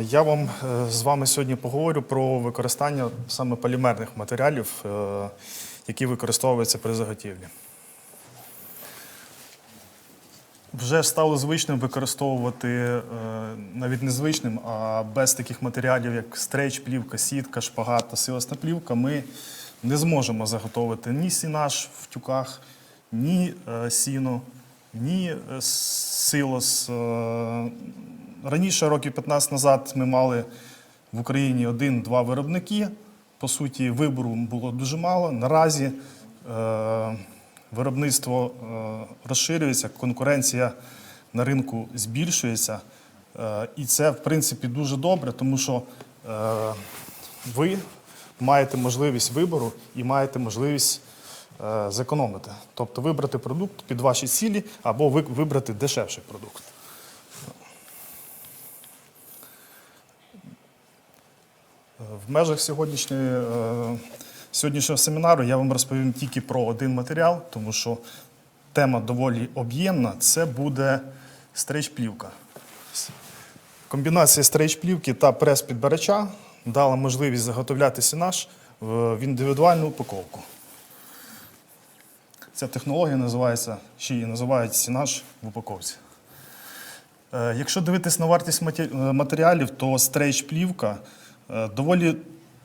Я вам е, з вами сьогодні поговорю про використання саме полімерних матеріалів, е, які використовуються при заготівлі. Вже стало звичним використовувати е, навіть не звичним, а без таких матеріалів, як стрейч, плівка, сітка, шпагат та силосна плівка, ми не зможемо заготовити ні сінаж в тюках, ні сіно, ні силос. Раніше, років 15 назад, ми мали в Україні один-два виробники. По суті, вибору було дуже мало. Наразі е, виробництво е, розширюється, конкуренція на ринку збільшується. Е, і це, в принципі, дуже добре, тому що е, ви маєте можливість вибору і маєте можливість е, зекономити. Тобто вибрати продукт під ваші цілі або ви- вибрати дешевший продукт. В межах сьогоднішньої, е, сьогоднішнього семінару я вам розповім тільки про один матеріал, тому що тема доволі об'ємна. Це буде стрейч-плівка. Комбінація стрейч-плівки та прес-підбирача дала можливість заготовляти сінаж в в індивідуальну упаковку. Ця технологія називається, ще її називають сінаж в упаковці. Е, Якщо дивитись на вартість е, матеріалів, то стрейч-плівка е, доволі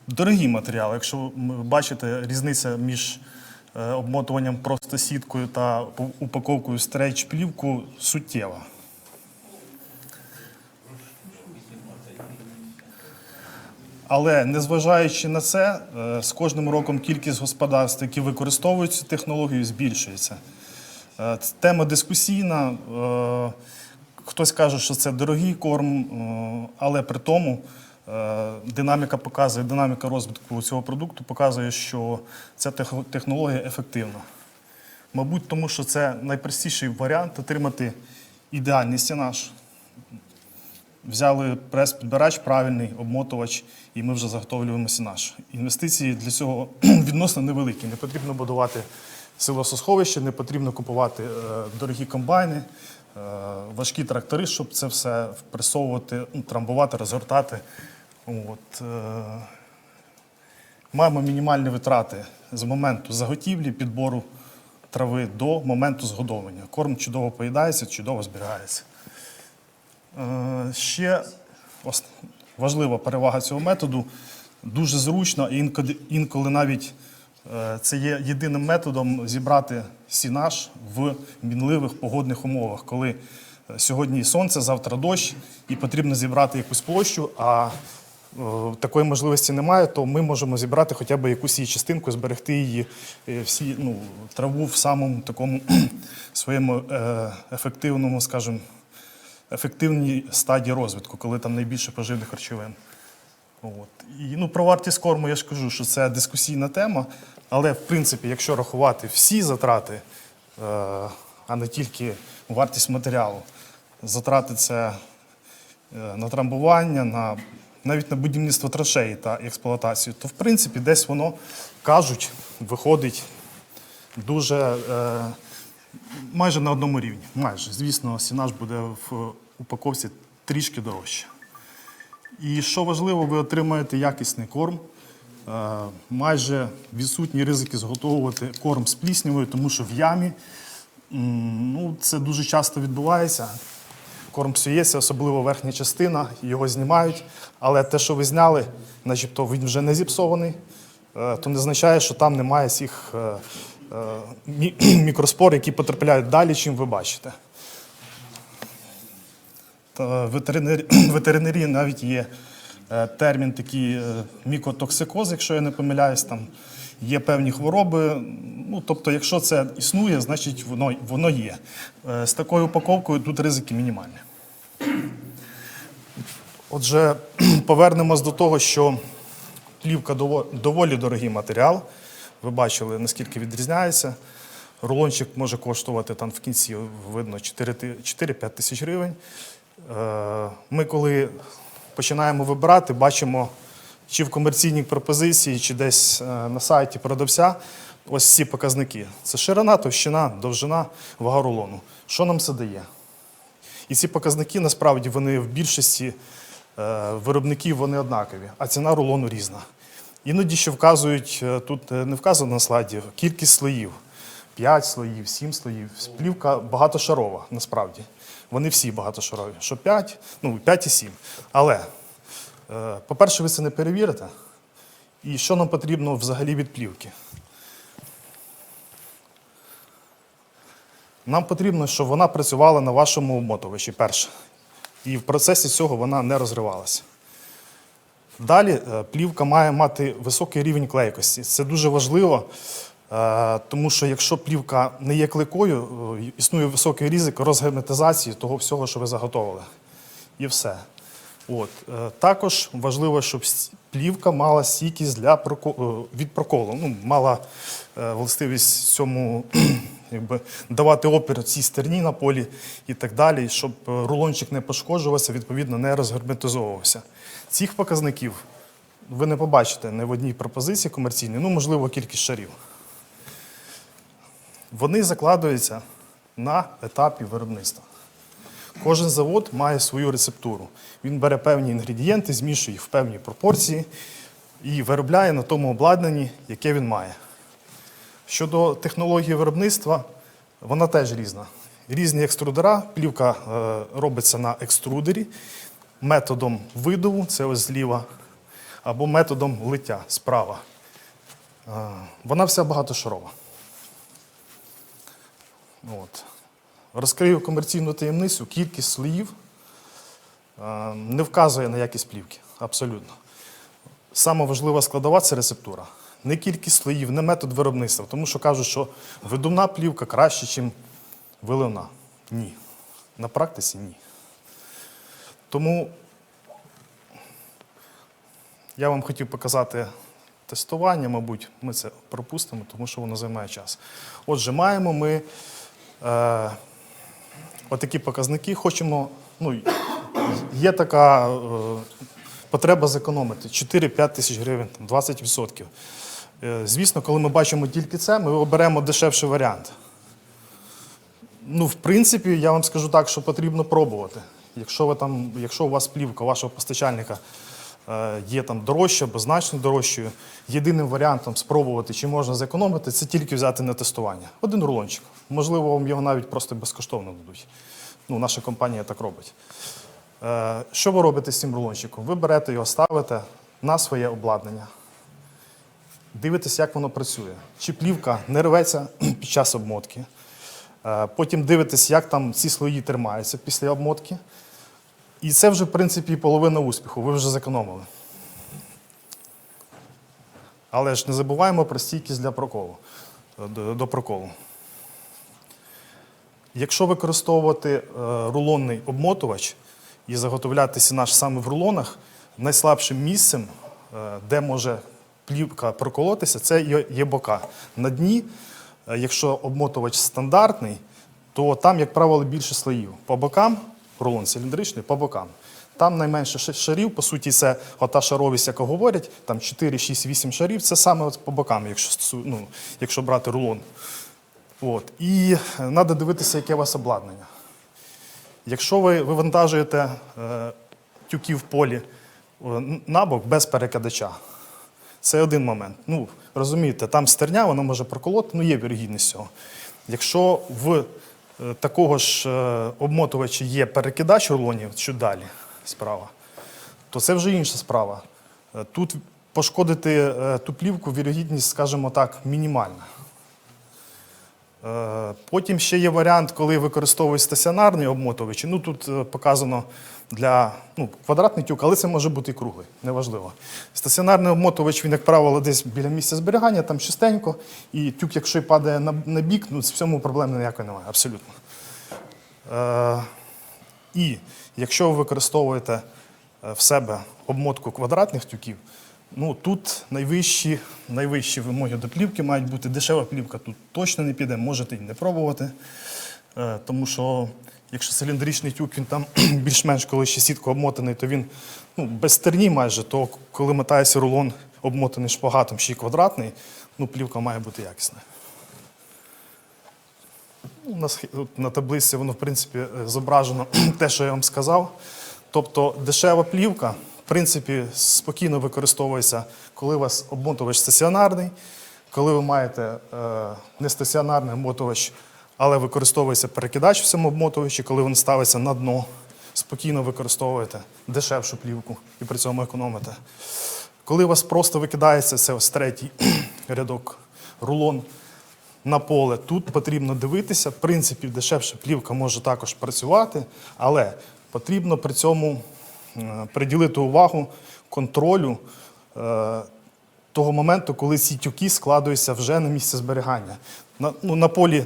дорогі матеріали. Якщо ви бачите різниця між е, обмотуванням просто сіткою та упаковкою стрейч-плівку суттєва. Але незважаючи на це, е, з кожним роком кількість господарств, які використовують цю технологію, збільшується. Е, Тема дискусійна. е, Хтось каже, що це дорогий корм, е, але при тому е, динаміка показує, динаміка розвитку цього продукту показує, що ця технологія ефективна. Мабуть, тому що це найпростіший варіант отримати ідеальний стінаж. Взяли прес-підбирач, правильний обмотувач, і ми вже заготовлюємо сінаж. Інвестиції для цього відносно невеликі. Не потрібно будувати силососховище, не потрібно купувати е, дорогі комбайни, е, важкі трактори, щоб це все впресовувати, ну, трамбувати, розгортати. От, е, маємо мінімальні витрати з моменту заготівлі, підбору трави до моменту згодовування. Корм чудово поїдається, чудово зберігається. Е, Ще важлива перевага цього методу. Дуже зручно, і інколи, навіть е, це є єдиним методом зібрати сінаж в мінливих погодних умовах, коли сьогодні сонце, завтра дощ, і потрібно зібрати якусь площу, а такої можливості немає, то ми можемо зібрати хоча б якусь її частинку, зберегти її е, всі ну, траву в самому такому своєму е, ефективному, скажімо, ефективній стадії розвитку, коли там найбільше поживних речовин. От. І ну, про вартість корму я ж кажу, що це дискусійна тема, але в принципі, якщо рахувати всі затрати, е, а не тільки вартість матеріалу, затрати це е, на трамбування, на, навіть на будівництво траншеї та експлуатацію, то в принципі десь воно кажуть, виходить дуже е, майже на одному рівні. Майже. Звісно, сінаж буде в упаковці трішки дорожче. І що важливо, ви отримаєте якісний корм. Е, Майже відсутні ризики зготовувати корм з пліснявою, тому що в ямі ну, це дуже часто відбувається. Корм псується, особливо верхня частина, його знімають. Але те, що ви зняли, начебто він вже не зіпсований, е, то не означає, що там немає цих е, е, мі- мікроспор, які потрапляють далі, чим ви бачите. Ветеринарії навіть є термін такий мікотоксикоз, якщо я не помиляюсь, там є певні хвороби. Ну, тобто, якщо це існує, значить воно, воно є. З такою упаковкою тут ризики мінімальні. Отже, повернемось до того, що плівка доволі дорогий матеріал. Ви бачили, наскільки відрізняється. Рулончик може коштувати там в кінці, видно, 4-5 тисяч гривень. Е, Ми, коли починаємо вибирати, бачимо чи в комерційній пропозиції, чи десь е, на сайті продавця ось ці показники. Це ширина, товщина, довжина, вага рулону. Що нам це дає? І ці показники насправді вони в більшості е, виробників вони однакові, а ціна рулону різна. Іноді ще вказують, е, тут е, не вказано на слайді, кількість слоїв. 5 слоїв, 7 слоїв. Плівка багатошарова, насправді. Вони всі багатошарові. Що 5, ну 5 і 7. Але, по-перше, ви це не перевірите. І що нам потрібно взагалі від плівки? Нам потрібно, щоб вона працювала на вашому обмотувачі перше. І в процесі цього вона не розривалася. Далі е, плівка має мати високий рівень клейкості. Це дуже важливо, е, тому що якщо плівка не є клейкою, е, існує високий ризик розгерметизації того всього, що ви заготовили. І все. От. Також важливо, щоб плівка мала стійкість для проко- е, від проколу. Ну, мала властивість цьому якби, давати опір цій стерні на полі і так далі, щоб е, рулончик не пошкоджувався, відповідно, не розгерметизовувався. Цих показників ви не побачите ні в одній пропозиції комерційній, ну, можливо, кількість шарів. Вони закладуються на етапі виробництва. Кожен завод має свою рецептуру. Він бере певні інгредієнти, змішує їх в певні пропорції і виробляє на тому обладнанні, яке він має. Щодо технології виробництва, вона теж різна. Різні екструдера, плівка е, робиться на екструдері методом видову, це ось зліва, або методом лиття справа. Е, вона вся багатошарова. От. Розкрию комерційну таємницю, кількість слоїв е, не вказує на якість плівки. Абсолютно. Саме важлива складова це рецептура. Не кількість слоїв, не метод виробництва. Тому що кажуть, що видувна плівка краще, ніж виливна. Ні. На практиці ні. Тому я вам хотів показати тестування, мабуть, ми це пропустимо, тому що воно займає час. Отже, маємо ми е, отакі показники. Хочемо, ну, є така е, потреба зекономити 4-5 тисяч гривень, 20%. Е, звісно, коли ми бачимо тільки це, ми оберемо дешевший варіант. Ну, в принципі, я вам скажу так, що потрібно пробувати. Якщо, ви там, якщо у вас плівка вашого постачальника е, є там дорожча або значно дорожчою, єдиним варіантом спробувати, чи можна зекономити, це тільки взяти на тестування. Один рулончик. Можливо, вам його навіть просто безкоштовно дадуть. Ну, наша компанія так робить. Е, що ви робите з цим рулончиком? Ви берете його, ставите на своє обладнання. Дивитесь, як воно працює. Чи плівка не рветься під час обмотки. Е, Потім дивитесь, як там ці слої тримаються після обмотки. І це вже, в принципі, половина успіху. Ви вже зекономили. Але ж не забуваємо про стійкість для проколу, е, до, проколу. Якщо використовувати е, рулонний обмотувач і заготовляти сінаж саме в рулонах, найслабшим місцем, де може плівка проколотися, це є- бока. На дні, е, якщо обмотувач стандартний, то там, як правило, більше слоїв. По бокам, рулон циліндричний, по бокам. Там найменше шарів, по суті, це ота шаровість, яка говорять, там 4, 6, 8 шарів, це саме от по бокам, якщо, ну, якщо брати рулон. От. І треба дивитися, яке у вас обладнання. Якщо ви вивантажуєте е, тюки в полі е, набок без перекидача, це один момент. Ну, розумієте, там стерня, вона може проколоти, ну є вірогідність цього. Якщо в е, такого ж е, обмотувача є перекидач рулонів, що далі справа, то це вже інша справа. Е, Тут пошкодити ту плівку, вірогідність, скажімо так, мінімальна. Потім ще є варіант, коли використовують стаціонарні обмотувачі. Ну тут показано для ну, квадратний тюк, але це може бути і круглий, неважливо. Стаціонарний обмотувач, він, як правило, десь біля місця зберігання, там чистенько, і тюк, якщо й падає на, на бік, ну в цьому проблеми ніякої немає, абсолютно. Е, і якщо ви використовуєте е, в себе обмотку квадратних тюків, ну тут найвищі, найвищі вимоги до плівки мають бути. Дешева плівка тут точно не піде, можете і не пробувати. Е, Тому що якщо циліндричний тюк, він там більш-менш коли ще сітко обмотаний, то він ну, без стерні майже, то коли мотається рулон обмотаний шпагатом, ще й квадратний, ну плівка має бути якісна. Ну, На, на таблиці воно, в принципі, е, зображено те, що я вам сказав. Тобто дешева плівка, в принципі, спокійно використовується, коли у вас обмотувач стаціонарний, коли ви маєте е, нестаціонарний обмотувач, але використовується перекидач в цьому обмотувачі, коли він ставиться на дно, спокійно використовуєте дешевшу плівку і при цьому економите. Коли у вас просто викидається це ось третій рядок рулон на поле, тут потрібно дивитися. В принципі, дешевша плівка може також працювати, але потрібно при цьому е, приділити увагу контролю е, того моменту, коли ці тюки складуються вже на місце зберігання. На, ну, на полі,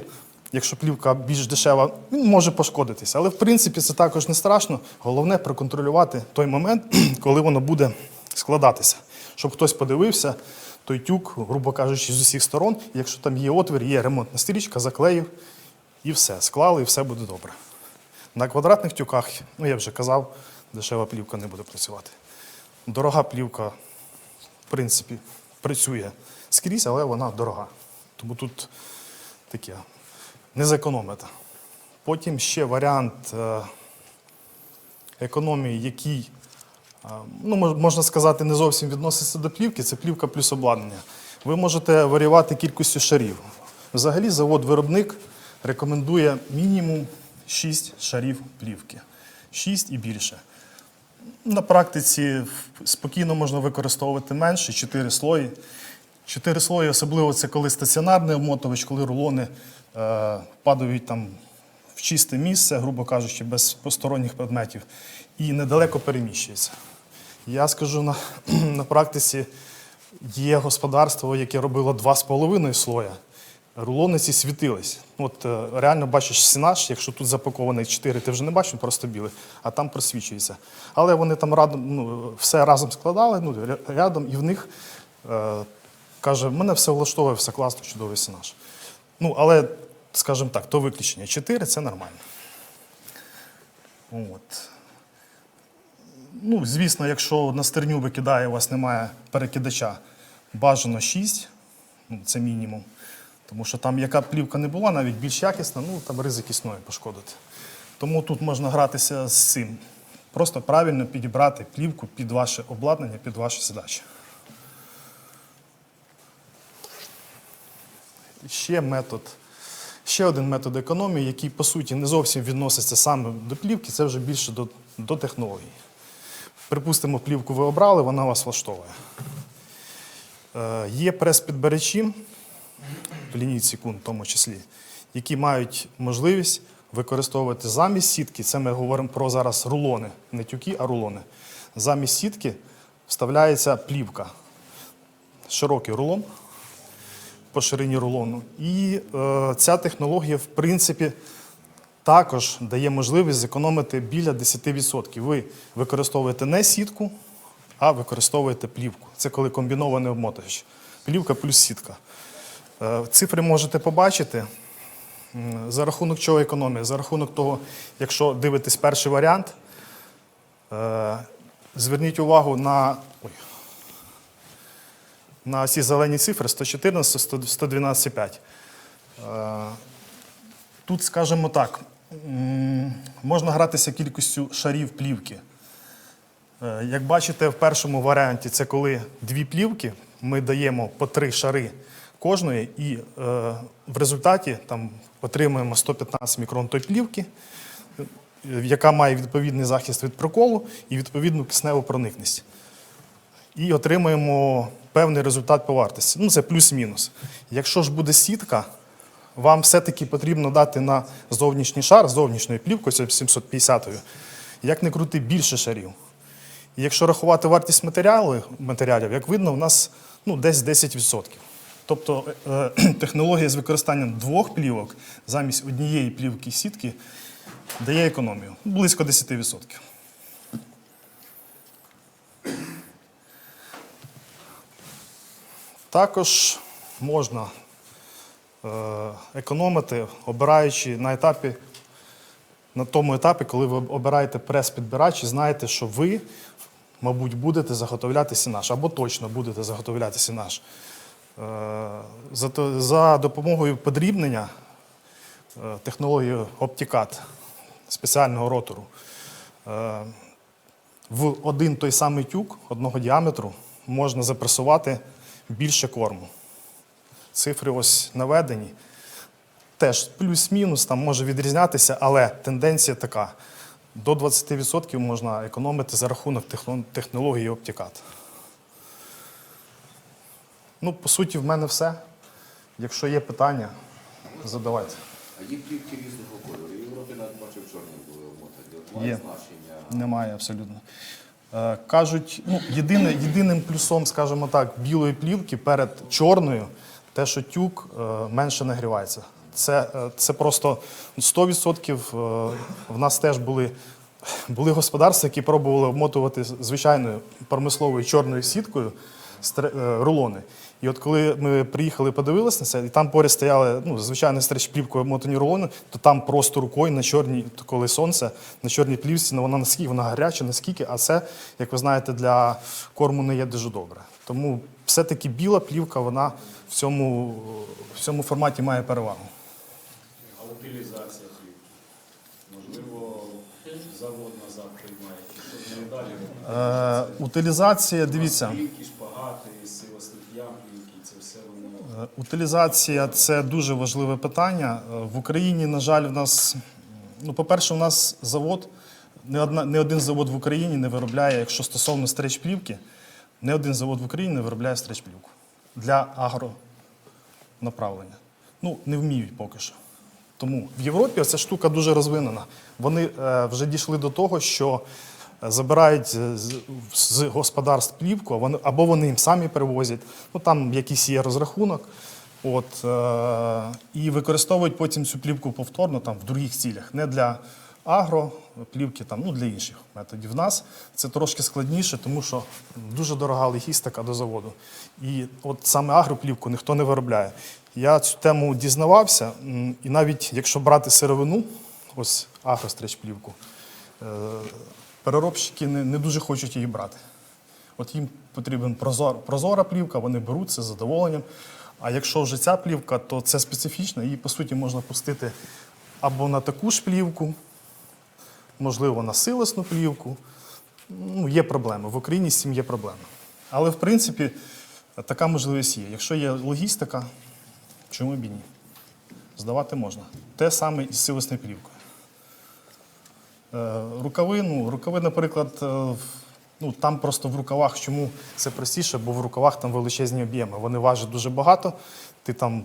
якщо плівка більш дешева, він може пошкодитися. Але в принципі це також не страшно. Головне проконтролювати той момент, коли воно буде складатися. Щоб хтось подивився, той тюк, грубо кажучи, з усіх сторон. Якщо там є отвір, є ремонтна стрічка, заклеїв і все. Склали, і все буде добре. На квадратних тюках, ну я вже казав, дешева плівка не буде працювати. Дорога плівка, в принципі, працює скрізь, але вона дорога. Тому тут таке не зекономите. Потім ще варіант е, економії, який, е, ну, можна сказати, не зовсім відноситься до плівки, це плівка плюс обладнання. Ви можете варіювати кількістю шарів. Взагалі, завод-виробник рекомендує мінімум 6 шарів плівки. 6 і більше. На практиці спокійно можна використовувати менше, 4 слої. Чотири слої, особливо це коли стаціонарний обмотувач, коли рулони е, падають там в чисте місце, грубо кажучи, без посторонніх предметів, і недалеко переміщується. Я скажу на, на практиці, є господарство, яке робило 2,5 слоя. Рулони ці світились. От е, реально бачиш сінаж, якщо тут запакований 4, ти вже не бачиш, просто білий, а там просвічується. Але вони там радом, ну, все разом складали, ну, рядом, і в них е, каже, мене все влаштовує, все класно, чудовий сінаж. Ну, але, скажімо так, то виключення. 4 це нормально. От. Ну, звісно, якщо на стерню викидає, у вас немає перекидача, бажано 6, ну, це мінімум. Тому що там, яка б плівка не була, навіть більш якісна, ну там ризик існує пошкодити. Тому тут можна гратися з цим. Просто правильно підібрати плівку під ваше обладнання, під ваші задачі. Ще метод, ще один метод економії, який по суті не зовсім відноситься саме до плівки, це вже більше до, до технологій. Припустимо, плівку ви обрали, вона вас влаштовує. Е, є прес-підберечі, в лінійці кун в тому числі, які мають можливість використовувати замість сітки. Це ми говоримо про зараз рулони, не тюки, а рулони. Замість сітки вставляється плівка. Широкий рулон по ширині рулону. І е, ця технологія, в принципі, також дає можливість зекономити біля 10%. Ви використовуєте не сітку, а використовуєте плівку. Це коли комбінований обмотувач. Плівка плюс сітка. Е, Цифри можете побачити. За рахунок чого економія? За рахунок того, якщо дивитесь перший варіант, е, зверніть увагу на, ой, на ці зелені цифри 114, 100, 112,5. Е, Тут, скажімо так, можна гратися кількістю шарів плівки. Е, Як бачите, в першому варіанті це коли дві плівки, ми даємо по три шари кожної, і е, в результаті там, отримуємо 115 мікрон тої плівки, яка має відповідний захист від проколу і відповідну кисневу проникність. І отримуємо певний результат по вартості. Ну, це плюс-мінус. Якщо ж буде сітка, вам все-таки потрібно дати на зовнішній шар, зовнішньою плівкою, це 750-ю, як не крути більше шарів. І якщо рахувати вартість матеріалу, матеріалів, як видно, у нас ну, десь 10%. Тобто е, технологія з використанням двох плівок замість однієї плівки сітки дає економію близько 10%. Також можна е, економити, обираючи на етапі, на тому етапі, коли ви обираєте прес-підбирач і знаєте, що ви, мабуть, будете заготовляти сінаж, або точно будете заготовляти сінаж. Е, За, допомогою подрібнення е, технології OptiCAD спеціального ротору. в один той самий тюк одного діаметру можна запресувати більше корму. Цифри ось наведені. Теж плюс-мінус там може відрізнятися, але тенденція така: до 20% можна економити за рахунок технології Opticat. Ну, по суті, в мене все. Якщо є питання, задавайте. А є плівки різного кольору. В Європі навіть бачив чорні були обмотані. От має Є. значення. Немає абсолютно. Е, кажуть, ну, єдине, єдиним плюсом, скажімо так, білої плівки перед чорною, те, що тюк е, менше нагрівається. Це, е, це просто 100% е, в нас теж були, були господарства, які пробували обмотувати звичайною промисловою чорною сіткою рулони. І от коли ми приїхали, подивилися на це, і там поряд стояли ну, звичайно стреч плівкою обмотані рулони, то там просто рукою на чорній, коли сонце, на чорній плівці, ну вона наскільки вона гаряча, наскільки, а це, як ви знаєте, для корму не є дуже добре. Тому все-таки біла плівка, вона в цьому, в цьому форматі має перевагу. А утилізація плівки? Можливо, завод назад приймає, не далі. Е, утилізація, дивіться. Плівки, шпагати, силосних ям плівки, це все воно. Е, Утилізація це дуже важливе питання. Е, В Україні, на жаль, в нас, ну, по-перше, у нас завод, не, одна, не один завод в Україні не виробляє, якщо стосовно стрейч-плівки, не один завод в Україні не виробляє стрейч-плівку для агронаправлення. Ну, не вміють поки що. Тому в Європі ця штука дуже розвинена. Вони е, вже дійшли до того, що забирають з, господарств плівку, або вони їм самі перевозять. Ну там якийсь є розрахунок. От, е, і використовують потім цю плівку повторно там, в других цілях, не для агро, плівки, там, ну, для інших методів. В нас це трошки складніше, тому що дуже дорога логістика до заводу. І от саме агроплівку ніхто не виробляє. Я цю тему дізнавався, і навіть якщо брати сировину, ось агростречплівку, е, переробщики не, не дуже хочуть її брати. От їм потрібен прозор, прозора плівка, вони беруть це з задоволенням. А якщо вже ця плівка, то це специфічна, її по суті можна пустити або на таку ж плівку, можливо, на силосну плівку. Ну, є проблеми. В Україні з цим є проблеми. Але в принципі така можливість є. Якщо є логістика, чому б і ні? Здавати можна. Те саме із силосною плівкою. Е, Рукави, ну, рукави, наприклад, е, ну, там просто в рукавах, чому це простіше, бо в рукавах там величезні об'єми. Вони важать дуже багато, ти там,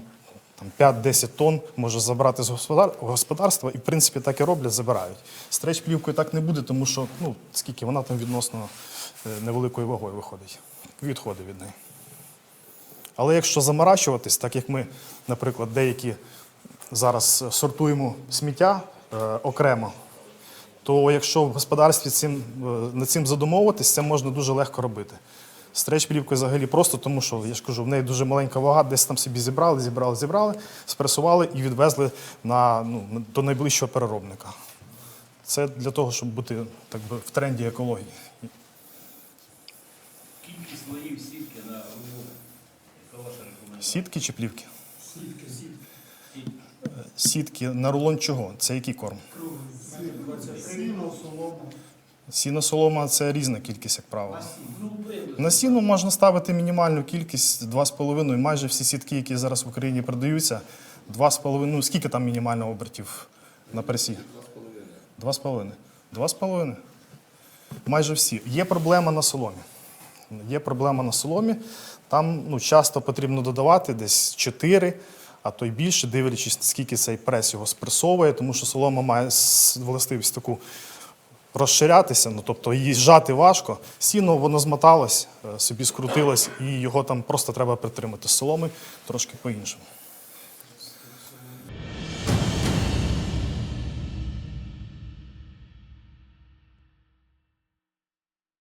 там 5-10 тонн можеш забрати з господар- господарства, і в принципі так і роблять, забирають. Стреч плівкою так не буде, тому що ну, скільки вона там відносно е, невеликою вагою виходить. Відходи від неї. Але якщо заморачуватись, так як ми, наприклад, деякі зараз сортуємо сміття е, окремо, то якщо в господарстві цим, е, над цим задумовуватись, це можна дуже легко робити. Стреч плівкою взагалі просто, тому що я ж кажу, в неї дуже маленька вага, десь там собі зібрали, зібрали, зібрали, спресували і відвезли на, ну, до найближчого переробника. Це для того, щоб бути так би, в тренді екології. Кількість слоїв сітки на? Сітки чи плівки? Е, Сітки на рулон чого? Це який корм? Сіно солома це різна кількість, як правило. На сіно можна ставити мінімальну кількість 2,5. Майже всі сітки, які зараз в Україні продаються, 2,5. Ну скільки там мінімально обертів на пресі? 2,5. 2,5. Майже всі. Є проблема на соломі. Є проблема на соломі. Там ну, часто потрібно додавати десь 4, а то й більше, дивлячись, скільки цей прес його спресовує, тому що солома має властивість таку розширятися, ну тобто її зжати важко. Сіно воно змоталось, е, собі скрутилось, і його там просто треба притримати соломи трошки по-іншому.